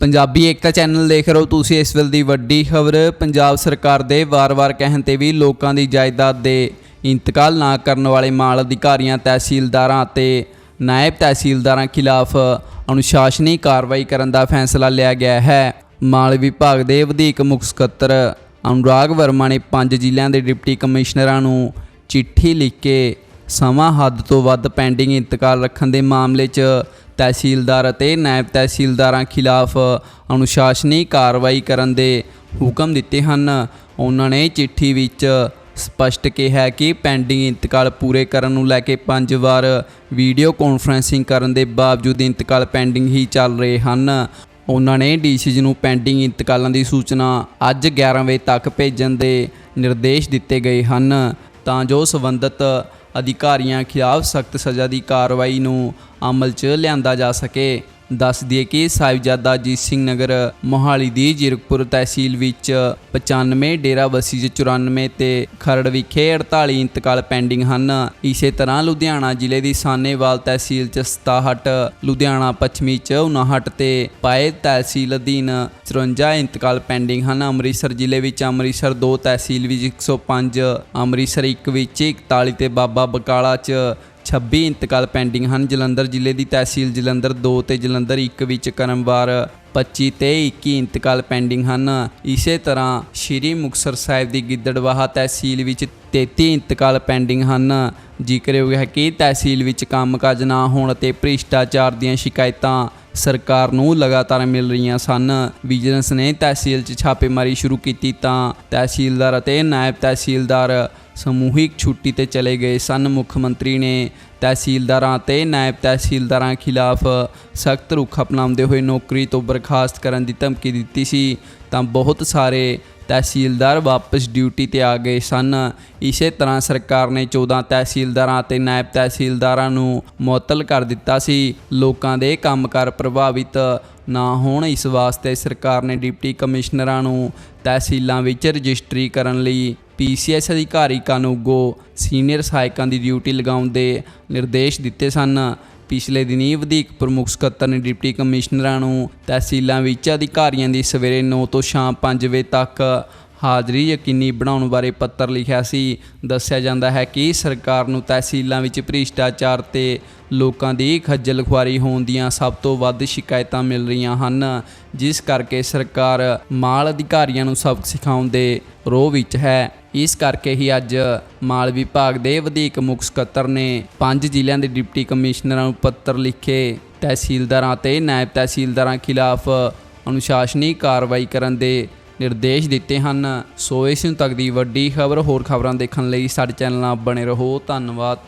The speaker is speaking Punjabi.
ਪੰਜਾਬੀ ਏਕਤਾ ਚੈਨਲ ਦੇਖ ਰਹੇ ਹੋ ਤੁਸੀਂ ਇਸ ਵੇਲੇ ਦੀ ਵੱਡੀ ਖਬਰ। ਪੰਜਾਬ ਸਰਕਾਰ ਦੇ ਵਾਰ-ਵਾਰ ਕਹਿਣ ਤੇ ਵੀ ਲੋਕਾਂ ਦੀ ਜਾਇਦਾਦ ਦੇ ਇੰਤਕਾਲ ਨਾ ਕਰਨ ਵਾਲੇ ਮਾਲ ਅਧਿਕਾਰੀਆਂ, ਤਹਿਸੀਲਦਾਰਾਂ ਅਤੇ ਨਾਇਬ ਤਹਿਸੀਲਦਾਰਾਂ ਖਿਲਾਫ ਅਨੁਸ਼ਾਸਨੀ ਕਾਰਵਾਈ ਕਰਨ ਦਾ ਫੈਸਲਾ ਲਿਆ ਗਿਆ ਹੈ। ਮਾਲ ਵਿਭਾਗ ਦੇ ਵਧੀਕ ਮੁੱਖ ਸਕੱਤਰ ਅਨੁਰਾਗ ਵਰਮਾ ਨੇ ਪੰਜ ਜ਼ਿਲ੍ਹਿਆਂ ਦੇ ਡਿਪਟੀ ਕਮਿਸ਼ਨਰਾਂ ਨੂੰ ਚਿੱਠੀ ਲਿਖ ਕੇ ਸਮਾਂ ਹੱਦ ਤੋਂ ਵੱਧ ਪੈਂਡਿੰਗ ਇੰਤਕਾਲ ਰੱਖਣ ਦੇ ਮਾਮਲੇ 'ਚ ਤਹਿਸੀਲਦਾਰ ਅਤੇ ਨਾਇਬ ਤਹਿਸੀਲਦਾਰਾਂ ਖਿਲਾਫ ਅਨੁਸ਼ਾਸਨੀ ਕਾਰਵਾਈ ਕਰਨ ਦੇ ਹੁਕਮ ਦਿੱਤੇ ਹਨ। ਉਹਨਾਂ ਨੇ ਚਿੱਠੀ ਵਿੱਚ ਸਪਸ਼ਟ ਕਿਹਾ ਕਿ ਪੈਂਡਿੰਗ ਇੰਤਕਾਲ ਪੂਰੇ ਕਰਨ ਨੂੰ ਲੈ ਕੇ ਪੰਜ ਵਾਰ ਵੀਡੀਓ ਕਾਨਫਰੈਂਸਿੰਗ ਕਰਨ ਦੇ ਬਾਵਜੂਦ ਇੰਤਕਾਲ ਪੈਂਡਿੰਗ ਹੀ ਚੱਲ ਰਹੇ ਹਨ। ਉਹਨਾਂ ਨੇ ਡੀਸੀਜੀ ਨੂੰ ਪੈਂਡਿੰਗ ਇੰਤਕਾਲਾਂ ਦੀ ਸੂਚਨਾ ਅੱਜ 11 ਵਜੇ ਤੱਕ ਭੇਜਣ ਦੇ ਨਿਰਦੇਸ਼ ਦਿੱਤੇ ਗਏ ਹਨ। ਤਾਂ ਜੋ ਸੰਬੰਧਿਤ ਅਧਿਕਾਰੀਆਂ ਖਿਲਾਫ ਸਖਤ ਸਜ਼ਾ ਦੀ ਕਾਰਵਾਈ ਨੂੰ ਅਮਲ 'ਚ ਲਿਆਂਦਾ ਜਾ ਸਕੇ। ਦੱਸ ਦਈਏ ਕਿ ਸਾਹਿਬਜ਼ਾਦਾ ਅਜੀਤ ਸਿੰਘ ਨਗਰ ਮੋਹਾਲੀ ਦੀ ਜ਼ੀਰਕਪੁਰ ਤਹਿਸੀਲ ਵਿੱਚ 95 ਡੇਰਾਬਸੀ 'ਚ 94 ਤੇ ਖਰੜ ਵਿਖੇ 48 ਇੰਤਕਾਲ ਪੈਂਡਿੰਗ ਹਨ। ਇਸੇ ਤਰ੍ਹਾਂ ਲੁਧਿਆਣਾ ਜ਼ਿਲ੍ਹੇ ਦੀ ਸਾਨੇਵਾਲ ਤਹਿਸੀਲ 'ਚ 67 ਲੁਧਿਆਣਾ ਪੱਛਮੀ 'ਚ 59 ਤੇ ਪਾਏ ਤਹਿਸੀਲ ਅਧੀਨ 54 ਇੰਤਕਾਲ ਪੈਂਡਿੰਗ ਹਨ। ਅੰਮ੍ਰਿਤਸਰ ਜ਼ਿਲ੍ਹੇ ਵਿੱਚ ਅੰਮ੍ਰਿਤਸਰ 2 ਤਹਿਸੀਲ ਵਿੱਚ 105 ਅੰਮ੍ਰਿਤਸਰ 1 ਵਿੱਚ 41 ਤੇ ਬਾਬਾ ਬਕਾਲਾ 'ਚ 26 ਇੰਤਕਾਲ ਪੈਂਡਿੰਗ ਹਨ। ਜਲੰਧਰ ਜ਼ਿਲ੍ਹੇ ਦੀ ਤਹਿਸੀਲ ਜਲੰਧਰ 2 ਤੇ ਜਲੰਧਰ 1 ਵਿੱਚ ਕਰਮਵਾਰ 25 ਤੇ 21 ਇੰਤਕਾਲ ਪੈਂਡਿੰਗ ਹਨ। ਇਸੇ ਤਰ੍ਹਾਂ ਸ਼੍ਰੀ ਮੁਕਤਸਰ ਸਾਹਿਬ ਦੀ ਗਿੱਦੜਵਾਹਾ ਤਹਿਸੀਲ ਵਿੱਚ 33 ਇੰਤਕਾਲ ਪੈਂਡਿੰਗ ਹਨ। ਜ਼ਿਕਰਯੋਗ ਹੈ ਕਿ ਤਹਿਸੀਲ ਵਿੱਚ ਕੰਮਕਾਜ ਨਾ ਹੋਣ ਤੇ ਭ੍ਰਿਸ਼ਟਾਚਾਰ ਦੀਆਂ ਸ਼ਿਕਾਇਤਾਂ ਸਰਕਾਰ ਨੂੰ ਲਗਾਤਾਰ ਮਿਲ ਰਹੀਆਂ ਸਨ। ਵਿਜੀਲੈਂਸ ਨੇ ਤਹਿਸੀਲ 'ਚ ਛਾਪੇਮਾਰੀ ਸ਼ੁਰੂ ਕੀਤੀ ਤਾਂ ਤਹਿਸੀਲਦਾਰ ਅਤੇ ਨਾਇਬ ਤਹਿਸੀਲਦਾਰ ਸਮੂਹਿਕ ਛੁੱਟੀ ਤੇ ਚਲੇ ਗਏ। ਸਨ ਮੁੱਖ ਮੰਤਰੀ ਨੇ ਤਹਿਸੀਲਦਾਰਾਂ ਅਤੇ ਨਾਇਬ ਤਹਿਸੀਲਦਾਰਾਂ ਖਿਲਾਫ ਸਖਤ ਰੁਖ ਅਪਣਾਉਂਦੇ ਹੋਏ ਨੌਕਰੀ ਤੋਂ ਬਰਖਾਸਤ ਕਰਨ ਦੀ ਧਮਕੀ ਦਿੱਤੀ ਸੀ। ਤਾਂ ਬਹੁਤ ਸਾਰੇ ਤਹਿਸੀਲਦਾਰ ਵਾਪਸ ਡਿਊਟੀ ਤੇ ਆ ਗਏ ਸਨ। ਇਸੇ ਤਰ੍ਹਾਂ ਸਰਕਾਰ ਨੇ 14 ਤਹਿਸੀਲਦਾਰਾਂ ਅਤੇ ਨਾਇਬ ਤਹਿਸੀਲਦਾਰਾਂ ਨੂੰ ਮੁਅੱਤਲ ਕਰ ਦਿੱਤਾ ਸੀ। ਲੋਕਾਂ ਦੇ ਕੰਮਕਾਰ ਪ੍ਰਭਾਵਿਤ ਨਾ ਹੋਣ ਇਸ ਵਾਸਤੇ ਸਰਕਾਰ ਨੇ ਡਿਪਟੀ ਕਮਿਸ਼ਨਰਾਂ ਨੂੰ ਤਹਿਸੀਲਾਂ ਵਿੱਚ ਰਜਿਸਟਰੀ ਕਰਨ ਲਈ ਪੀਸੀਐਸ ਅਧਿਕਾਰੀ ਕਾਨੂੰਗੋ ਸੀਨੀਅਰ ਸਹਾਇਕਾਂ ਦੀ ਡਿਊਟੀ ਲਗਾਉਣ ਦੇ ਨਿਰਦੇਸ਼ ਦਿੱਤੇ ਸਨ। ਪਿਛਲੇ ਦਿਨੀ ਵਧੀਕ ਪ੍ਰਮੁੱਖ ਸਕੱਤਰ ਨੇ ਡਿਪਟੀ ਕਮਿਸ਼ਨਰਾਂ ਨੂੰ ਤਹਿਸੀਲਾਂ ਵਿੱਚ ਅਧਿਕਾਰੀਆਂ ਦੀ ਸਵੇਰੇ 9 ਤੋਂ ਸ਼ਾਮ 5 ਵਜੇ ਤੱਕ ਹਾਜ਼ਰੀ ਯਕੀਨੀ ਬਣਾਉਣ ਬਾਰੇ ਪੱਤਰ ਲਿਖਿਆ ਸੀ। ਦੱਸਿਆ ਜਾਂਦਾ ਹੈ ਕਿ ਸਰਕਾਰ ਨੂੰ ਤਹਿਸੀਲਾਂ ਵਿੱਚ ਭ੍ਰਿਸ਼ਟਾਚਾਰ ਤੇ ਲੋਕਾਂ ਦੀ ਖੱਜਲ ਖੁਆਰੀ ਹੋਣ ਦੀਆਂ ਸਭ ਤੋਂ ਵੱਧ ਸ਼ਿਕਾਇਤਾਂ ਮਿਲ ਰਹੀਆਂ ਹਨ, ਜਿਸ ਕਰਕੇ ਸਰਕਾਰ ਮਾਲ ਅਧਿਕਾਰੀਆਂ ਨੂੰ ਸਬਕ ਸਿਖਾਉਣ ਦੇ ਰੋਹ ਵਿੱਚ ਹੈ। ਇਸ ਕਰਕੇ ਹੀ ਅੱਜ ਮਾਲ ਵਿਭਾਗ ਦੇ ਵਧੀਕ ਮੁੱਖ ਸਕੱਤਰ ਨੇ ਪੰਜ ਜ਼ਿਲ੍ਹਿਆਂ ਦੇ ਡਿਪਟੀ ਕਮਿਸ਼ਨਰਾਂ ਨੂੰ ਪੱਤਰ ਲਿਖੇ। ਤਹਿਸੀਲਦਾਰਾਂ ਤੇ ਨਾਇਬ ਤਹਿਸੀਲਦਾਰਾਂ ਖਿਲਾਫ ਅਨੁਸ਼ਾਸਨੀ ਕਾਰਵਾਈ ਕਰਨ ਦੇ ਨਿਰਦੇਸ਼ ਦਿੱਤੇ ਹਨ। ਸੋ ਇਸ ਤੱਕ ਦੀ ਵੱਡੀ ਖਬਰ ਹੋਰ ਖਬਰਾਂ ਦੇਖਣ ਲਈ ਸਾਡੇ ਚੈਨਲ ਨਾਲ ਬਣੇ ਰਹੋ। ਧੰਨਵਾਦ।